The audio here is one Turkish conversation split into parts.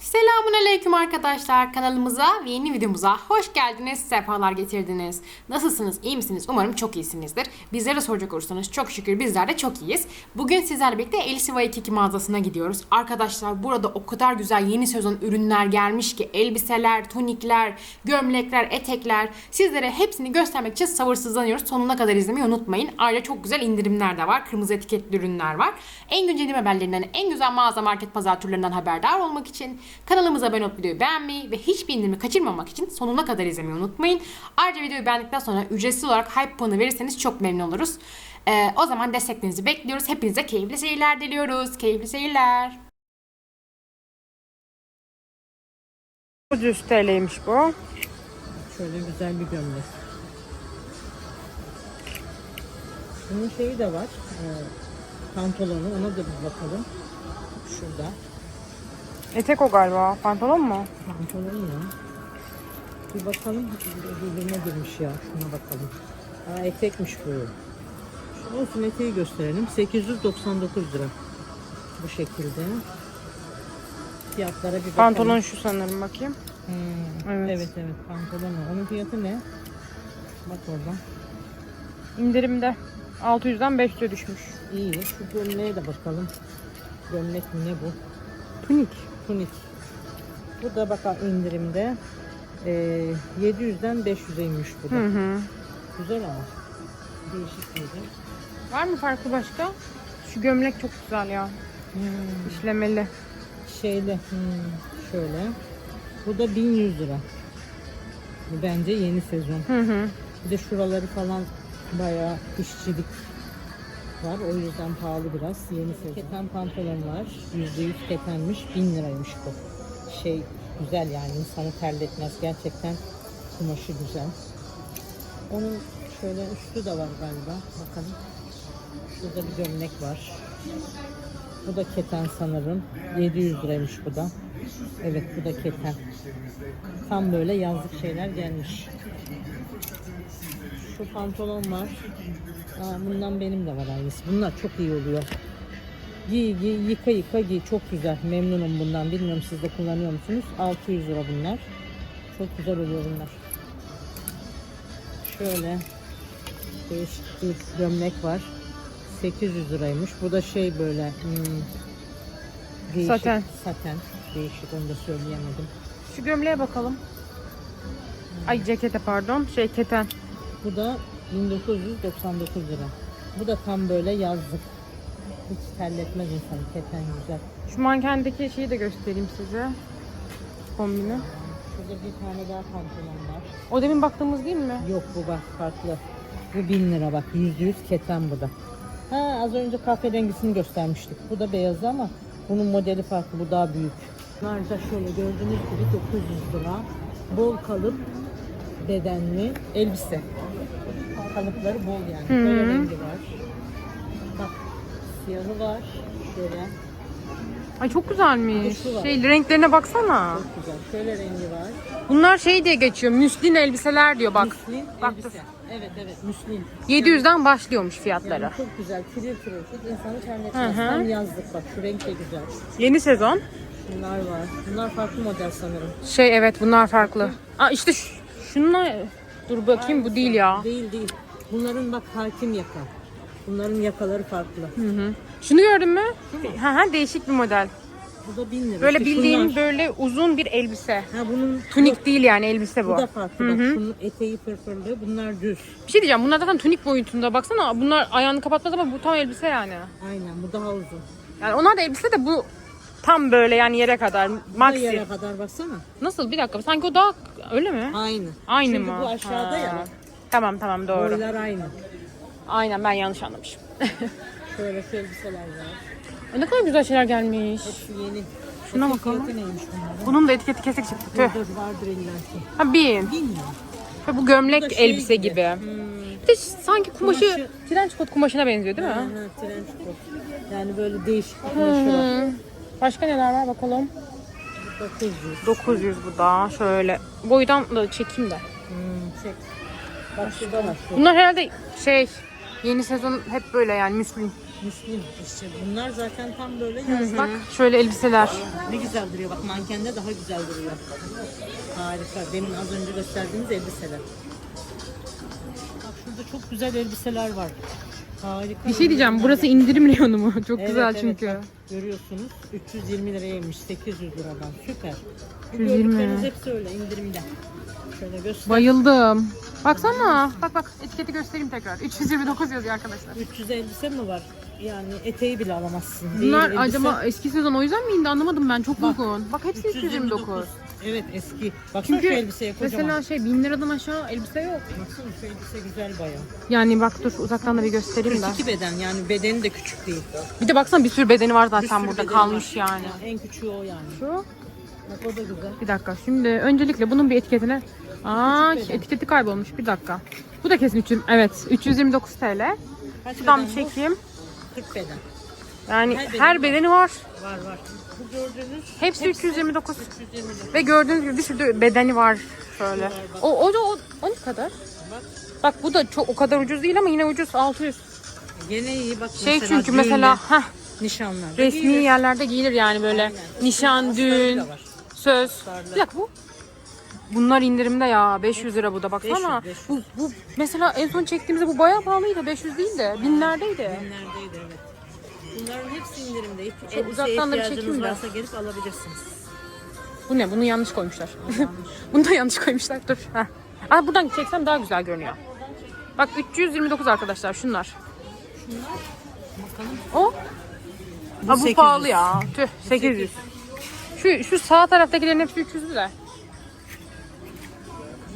Selamun Aleyküm arkadaşlar kanalımıza ve yeni videomuza hoş geldiniz, sefalar getirdiniz. Nasılsınız, iyi misiniz? Umarım çok iyisinizdir. Bizlere soracak olursanız çok şükür bizler de çok iyiyiz. Bugün sizlerle birlikte Elsiva 22 mağazasına gidiyoruz. Arkadaşlar burada o kadar güzel yeni sezon ürünler gelmiş ki elbiseler, tunikler, gömlekler, etekler sizlere hepsini göstermek için sabırsızlanıyoruz. Sonuna kadar izlemeyi unutmayın. Ayrıca çok güzel indirimler de var. Kırmızı etiketli ürünler var. En güncel haberlerinden, en güzel mağaza market pazar turlarından haberdar olmak için kanalımıza abone olup videoyu beğenmeyi ve hiçbir indirimi kaçırmamak için sonuna kadar izlemeyi unutmayın. Ayrıca videoyu beğendikten sonra ücretsiz olarak hype puanı verirseniz çok memnun oluruz. Ee, o zaman desteklerinizi bekliyoruz. Hepinize keyifli seyirler diliyoruz. Keyifli seyirler. 100 TL'ymiş bu. Şöyle güzel bir gömlek. Bunun şeyi de var. E, pantolonu. Ona da bir bakalım. Şurada. Etek o galiba. Pantolon mu? Pantolon ya. Bir bakalım. Birbirine girmiş ya. Şuna bakalım. Aa etekmiş bu. Şu olsun eteği gösterelim. 899 lira. Bu şekilde. Fiyatlara bir bakalım. Pantolon şu sanırım bakayım. Hmm, Evet. evet. evet pantolon o. Onun fiyatı ne? Bak oradan. İndirimde. 600'den 500'e düşmüş. İyi. Şu gömleğe de bakalım. Gömlek mi ne bu? Tunik. Tunik. Bu da bak indirimde. Ee, 700'den 500'e inmiş bu da. Hı hı. Güzel ama. Değişik bir ürün. Var mı farklı başka? Şu gömlek çok güzel ya. Hmm, İşlemeli. şeyli. hmm, şöyle. Bu da 1100 lira. Bu bence yeni sezon. Hı hı. Bir de şuraları falan bayağı işçilik var. O yüzden pahalı biraz. Yeni sezon. Keten pantolon var. %100 ketenmiş. 1000 liraymış bu. Şey güzel yani insanı terletmez. Gerçekten kumaşı güzel. Onun şöyle üstü de var galiba. Bakalım. Şurada bir gömlek var. Bu da keten sanırım. 700 liraymış bu da. Evet bu da keten. Tam böyle yazlık şeyler gelmiş. Şu pantolon var. Aa, bundan benim de var aynısı. Bunlar çok iyi oluyor. Giy, giy, yıka yıka giy. Çok güzel. Memnunum bundan. Bilmiyorum siz de kullanıyor musunuz? 600 lira bunlar. Çok güzel oluyor bunlar. Şöyle değişik bir gömlek var. 800 liraymış. Bu da şey böyle hmm, değişik, Saten. Saten. Değişik onu da söyleyemedim. Şu gömleğe bakalım. Ay cekete pardon. Şey keten. Bu da 1999 lira. Bu da tam böyle yazlık. Hiç terletmez insanı. Keten güzel. Şu mankendeki şeyi de göstereyim size. Kombini. Şurada bir tane daha pantolon var. O demin baktığımız değil mi? Yok bu bak farklı. Bu 1000 lira bak. Yüzde yüz keten bu da. Ha az önce kahverengisini göstermiştik. Bu da beyaz ama bunun modeli farklı. Bu daha büyük. Bunlar da şöyle gördüğünüz gibi 900 lira. Bol kalıp bedenli elbise. Kalıpları bol yani. Hı. Böyle rengi var. Bak siyahı var. Şöyle. Ay çok güzelmiş. Şey renklerine baksana. Çok güzel. Şöyle rengi var. Bunlar şey diye geçiyor. Müslin elbiseler diyor bak. Müslin bak elbise. Evet evet müslin. 700'den başlıyormuş fiyatları. Yani çok güzel. Tiril tiril. Hiç insanı hı. Tam yazlık bak. Şu renk de güzel. Yeni sezon. Bunlar var. Bunlar farklı model sanırım. Şey evet bunlar farklı. Aa işte şu, şununla dur bakayım bu değil ya. Değil değil. Bunların bak hakim yaka. Bunların yakaları farklı. Hı hı. Şunu gördün mü? Ha ha değişik bir model. Bu da 1000 lira. Böyle İşte bildiğin şunlar. böyle uzun bir elbise. Ha bunun Tunik değil yani elbise bu. bu da farklı. Bak şunun eteği pırpırlı. Bunlar düz. Bir şey diyeceğim bunlar zaten tunik boyutunda baksana bunlar ayağını kapatmaz ama bu tam elbise yani. Aynen bu daha uzun. Yani onlar da elbise de bu tam böyle yani yere kadar Bu da yere kadar baksana. Nasıl bir dakika sanki o daha öyle mi? Aynı. Aynı Çünkü mı? bu aşağıda ya. Tamam tamam doğru. Boylar aynı. Aynen ben yanlış anlamışım. Şöyle şu elbiseler var. Ay, ne kadar güzel şeyler gelmiş. Hepsi yeni. Şuna Etek bakalım. fiyatı neymiş bunların? Bunun da etiketi kesik çıktı. Tüh. Dur vardır illaki. Ha bin. Mi? Ha, bu gömlek Bu da şey elbise gibi. gibi. Hmm. Bir de sanki kumaşı, Kumaşı- trench coat kumaşına benziyor değil mi? Ha, trench coat. Yani böyle değişik bir kumaşı var. Başka neler var bakalım. 900. 900 bu da. Şöyle boydan da çekeyim de. Hmm, çek. Bak şurada var. şu. Bunlar herhalde şey yeni sezon hep böyle yani müslin. Müslüm işte bunlar zaten tam böyle yazlık. Bak şöyle elbiseler. Ne güzel duruyor bak mankende daha güzel duruyor. Harika. Demin az önce gösterdiğimiz elbiseler. Bak şurada çok güzel elbiseler var. Harika. Bir şey diyeceğim. Burası indirim reyonu mu? Çok Evet, güzel evet, çünkü. bak, görüyorsunuz 320 liraymış 800 liradan süper. Bu 320. gördükleriniz hepsi öyle indirimde. Şöyle göster. Bayıldım. Baksana. Bak bak etiketi göstereyim tekrar. 329 yazıyor arkadaşlar. 300 elbise mi var? Yani eteği bile alamazsın. Değil Bunlar elbise. acaba eski sezon o yüzden mi indi anlamadım ben. Çok uygun. Bak hepsi 329. Evet eski. Baksana Çünkü şu elbiseye kocaman. mesela şey 1000 liradan aşağı elbise yok. Baksana şu elbise güzel bayağı. Yani bak dur uzaktan da bir göstereyim de. 42 beden yani bedeni de küçük değil. Bir de baksana bir sürü bedeni var zaten burada kalmış var. yani. En küçüğü o yani. Şu Bak o da güzel. bir dakika şimdi öncelikle bunun bir etiketine Aa etiketi kaybolmuş bir dakika. Bu da kesin 300 evet 329 TL. Kaç Şuradan bir bu? çekeyim. 40 beden. Yani Her bedeni her bedeni var. Var var. Bu gördüğünüz Hepsi 329. 320 Ve gördüğünüz gibi bir sürü bedeni var şöyle. Var. O, o, o, o ne kadar? Bak Bak bu da çok o kadar ucuz değil ama yine ucuz 600. gene iyi bak Şey mesela çünkü düğünde, mesela heh, nişanlarda resmi giyilir. yerlerde giyilir yani böyle Aynen. nişan, düğün, da söz. Astarlı. Bir dakika bu. Bunlar indirimde ya 500 lira bu da baksana. 500, 500. Bu, bu mesela en son çektiğimizde bu bayağı pahalıydı 500 değil de binlerdeydi. Günlerdeydi evet. Bunların hepsi indirimde. İp- Şöyle Elbiseye uzaktan da bir ihtiyacınız çekeyim de. varsa gelip alabilirsiniz. Bu ne? Bunu yanlış koymuşlar. Bunu da yanlış koymuşlar. Dur. Heh. Aa, buradan çeksem daha güzel görünüyor. Bak 329 arkadaşlar şunlar. Bakalım. O? Bu Ha, bu 800. pahalı ya. Tüh 800. Şu şu sağ taraftakilerin hepsi 300 de.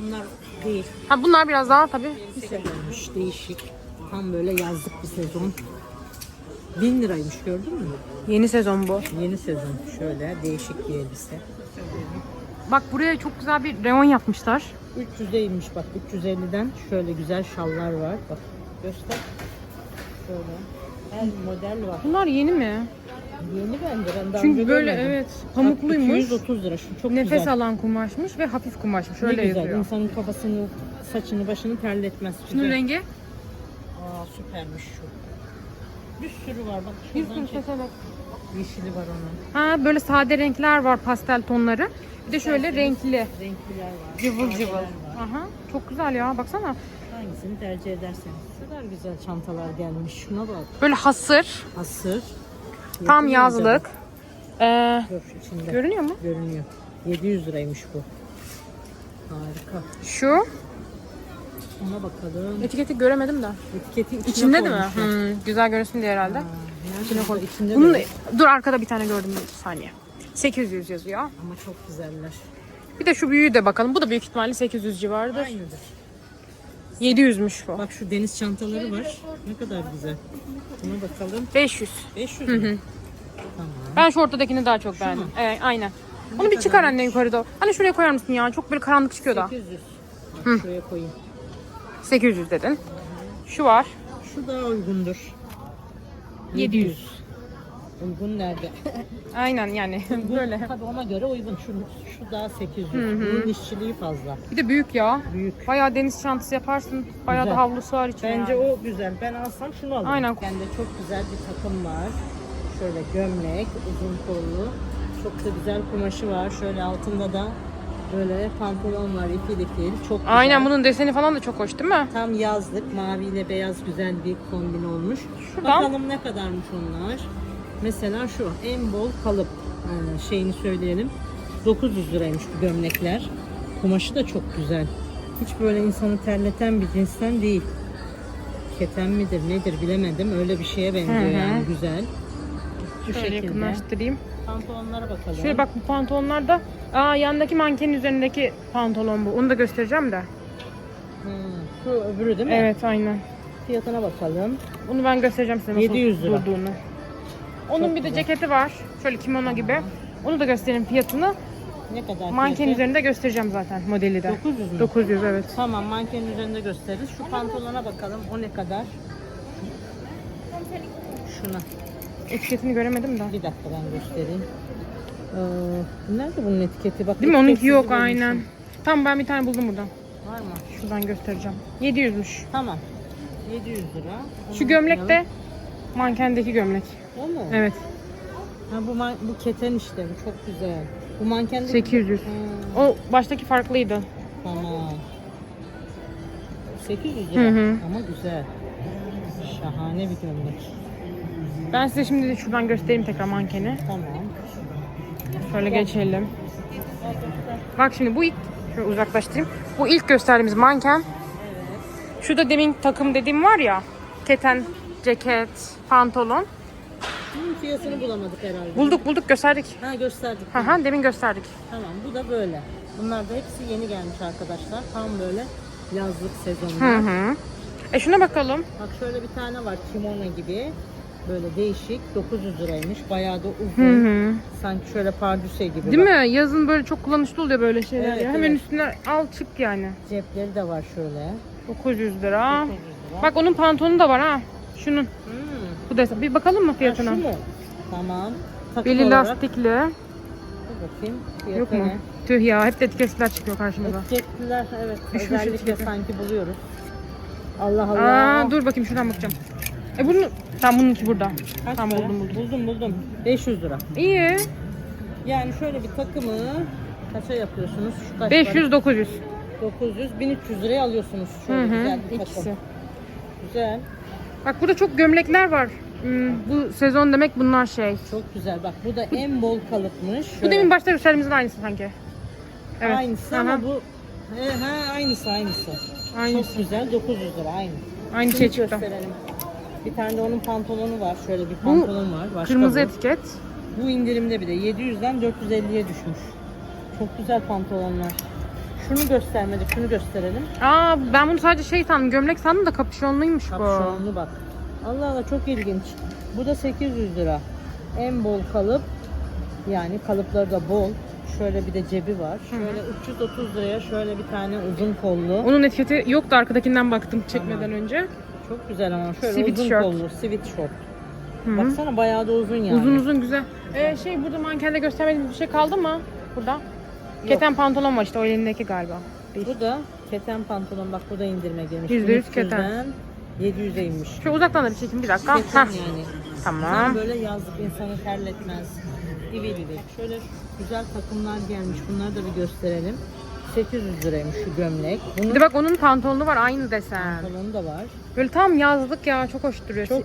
Bunlar değil. Ha bunlar biraz daha tabii. Sevilmiş, değişik. Tam böyle yazlık bir sezon. 1000 liraymış gördün mü? Yeni sezon bu. Yeni sezon. Şöyle değişik bir elbise. Bak buraya çok güzel bir reyon yapmışlar. 300'deymiş bak 350'den şöyle güzel şallar var. Bak göster. Şöyle. Her model var. Bunlar yeni mi? Yeni bence ben daha Çünkü önce böyle görmedim. evet pamukluymuş. 230 lira şu çok Nefes güzel. alan kumaşmış ve hafif kumaşmış. Şöyle ne güzel. yazıyor. İnsanın kafasını, saçını, başını terletmez. Şunun Güzel. rengi? Aa süpermiş şu. Bir sürü var bak Bir şuradan sürü çek. bak. Yeşili var onun. Ha böyle sade renkler var pastel tonları. Bir de şöyle renkli. Renkliler var. Cıvıl sadeler cıvıl. var. Aha çok güzel ya baksana. Hangisini tercih ederseniz. Ne kadar güzel çantalar gelmiş. Şuna bak. Böyle hasır, Hasır. tam Yakın yazlık. Ee, içinde. görünüyor mu? Görünüyor. 700 liraymış bu. Harika. Şu. Ona bakalım. Etiketi göremedim de. Etiketi içine İçinde değil mi? koymuşlar. Hmm, güzel görünsün diye herhalde. Ha, İçine nerede? koy. İçinde Bunun, de- dur arkada bir tane gördüm bir saniye. 800 yazıyor. Ama çok güzeller. Bir de şu büyüğü de bakalım. Bu da büyük ihtimalle 800 civarıdır. Aynıdır. 700'müş bu. Bak şu deniz çantaları var. Ne kadar güzel. Buna bakalım. 500. 500 mü? Tamam. Ben şu ortadakini daha çok beğendim. Evet aynen. Onu bir çıkar anne yukarıda. Hani şuraya koyar mısın ya? Çok böyle karanlık çıkıyor da. 800. Bak şuraya koyayım. 800 dedin. Şu var. Şu daha uygundur. 700. Uygun nerede? Aynen yani böyle. Tabii ona göre uygun. Şu, şu daha 800. Bunun işçiliği fazla. Bir de büyük ya. Büyük. Bayağı deniz çantası yaparsın. Bayağı Güzel. da havlusu var içinde. Bence yani. o güzel. Ben alsam şunu alırım. Aynen. Bende çok güzel bir takım var. Şöyle gömlek, uzun kollu. Çok da güzel kumaşı var. Şöyle altında da böyle pantolon var ifil. Çok güzel. Aynen bunun deseni falan da çok hoş değil mi? Tam yazlık, mavi ile beyaz güzel bir kombin olmuş. Şuradan. Bakalım ne kadarmış onlar. Mesela şu en bol kalıp Aynen, şeyini söyleyelim. 900 liraymış bu gömlekler. Kumaşı da çok güzel. Hiç böyle insanı terleten bir cinsten değil. Keten midir nedir bilemedim. Öyle bir şeye benziyor Hı hı. yani güzel. Bu Şöyle şekilde. yakınlaştırayım. Pantolonlara bakalım. Şöyle bak bu pantolonlar da Aa yandaki mankenin üzerindeki pantolon bu. Onu da göstereceğim de. Hı, şu öbürü değil mi? Evet aynen. Fiyatına bakalım. Onu ben göstereceğim size nasıl 700 lira. durduğunu. Onun Çok bir de güzel. ceketi var. Şöyle kimono gibi. Onu da göstereyim fiyatını. Ne kadar Manken fiyatı? üzerinde göstereceğim zaten modeli de. 900 mü? 900 evet. Tamam mankenin üzerinde gösteririz. Şu pantolona bakalım. O ne kadar? Şuna. Etiketini göremedim de. Bir dakika ben göstereyim. Ee, nerede bunun etiketi? Bak, Değil mi? Onunki yok bulmuşum. aynen. Tamam ben bir tane buldum buradan. Var mı? Şuradan göstereceğim. 700'müş. Tamam. 700 lira. Onu Şu gömlek de. Mankendeki gömlek. O mu? Evet. Ha, bu, man- bu keten işte. Bu çok güzel. Bu manken de... 800. Ha, O baştaki farklıydı. tamam. 800 Hı lira. hı. Ama güzel. Şahane bir gömlek. Ben size şimdi de şuradan göstereyim tekrar mankeni. Tamam. Şöyle geçelim. Bak şimdi bu ilk şöyle uzaklaştırayım. Bu ilk gösterdiğimiz manken. Şurada demin takım dediğim var ya. Keten, ceket, pantolon. Bunun fiyatını bulamadık herhalde. Bulduk bulduk gösterdik. Ha gösterdik. Haha demin gösterdik. Tamam bu da böyle. Bunlar da hepsi yeni gelmiş arkadaşlar. Tam böyle yazlık Hı sezonunda. hı. E şuna bakalım. Bak şöyle bir tane var kimono gibi. Böyle değişik. 900 liraymış. Bayağı da uzun. Hı hı. Sanki şöyle pardüse gibi. Değil bak. mi? Yazın böyle çok kullanışlı oluyor böyle şeyler Evet, ya. Hemen evet. üstüne al çık yani. Cepleri de var şöyle. 900 lira. 900 lira. Bak onun pantolonu da var ha. Şunun. Hmm. Bu desen. Bir bakalım mı Ha, fiyatına? şu mu? Tamam. Takım Beli olarak. lastikli. Dur bakayım. Fiyatı Yok mu? ne? Tüh ya hep de etiketler çıkıyor karşımıza. Etiketliler evet. Düşmüş Özellikle etiketi. sanki buluyoruz. Allah Allah. Aa, dur bakayım şuradan bakacağım. E bunu tamam bununki burada. Kaç para? buldum buldum. Buldum buldum. 500 lira. İyi. Yani şöyle bir takımı kaça yapıyorsunuz? Şu kaç 500 900. para? 900 1300 liraya alıyorsunuz. Hı Şöyle güzel hı. bir takım. İkisi. Güzel. Bak burada çok gömlekler var. Hmm, bu sezon demek bunlar şey. Çok güzel. Bak bu da en bol kalıpmış. Bu Şöyle demin başta gösterdiğimizin aynısı sanki. Evet. Aynısı Aha. ama bu he, he, aynısı aynısı. Aynısı. Çok güzel 900 lira aynı. Aynı şey çıktı. gösterelim. Bir tane de onun pantolonu var. Şöyle bir pantolon var. Başka Kırmızı bu. etiket. Bu indirimde bir de 700'den 450'ye düşmüş. Çok güzel pantolonlar. Şunu göstermedik, şunu gösterelim. Aa ben bunu sadece şey sandım, gömlek sandım da kapüşonluymuş bu. Kapşonlu bak. Allah Allah çok ilginç. Bu da 800 lira. En bol kalıp. Yani kalıpları da bol. Şöyle bir de cebi var. Şöyle 330 liraya şöyle bir tane uzun kollu. Onun etiketi yoktu arkadakinden baktım çekmeden önce. Çok güzel ama şöyle Sweat uzun shirt. kollu, sweatshirt. Hı. Baksana bayağı da uzun yani. Uzun uzun güzel. Ee, şey burada mankende göstermediğimiz bir şey kaldı mı? Burada. Keten pantolon var işte o elindeki galiba. Değil. Bu da keten pantolon bak bu da indirime girmiş. Yüzde yüz keten. 1300'den 700'e inmiş. Şöyle uzaktan da bir çekeyim bir dakika. Keten Heh, yani. Tamam. Tam böyle yazlık insanı terletmez. İvi gibi. Şöyle güzel takımlar gelmiş. Bunları da bir gösterelim. 800 liraymış şu gömlek. Bir Bunun de bak onun pantolonu var aynı desen. pantolonu da var. Böyle tam yazlık ya çok hoş duruyor. Çok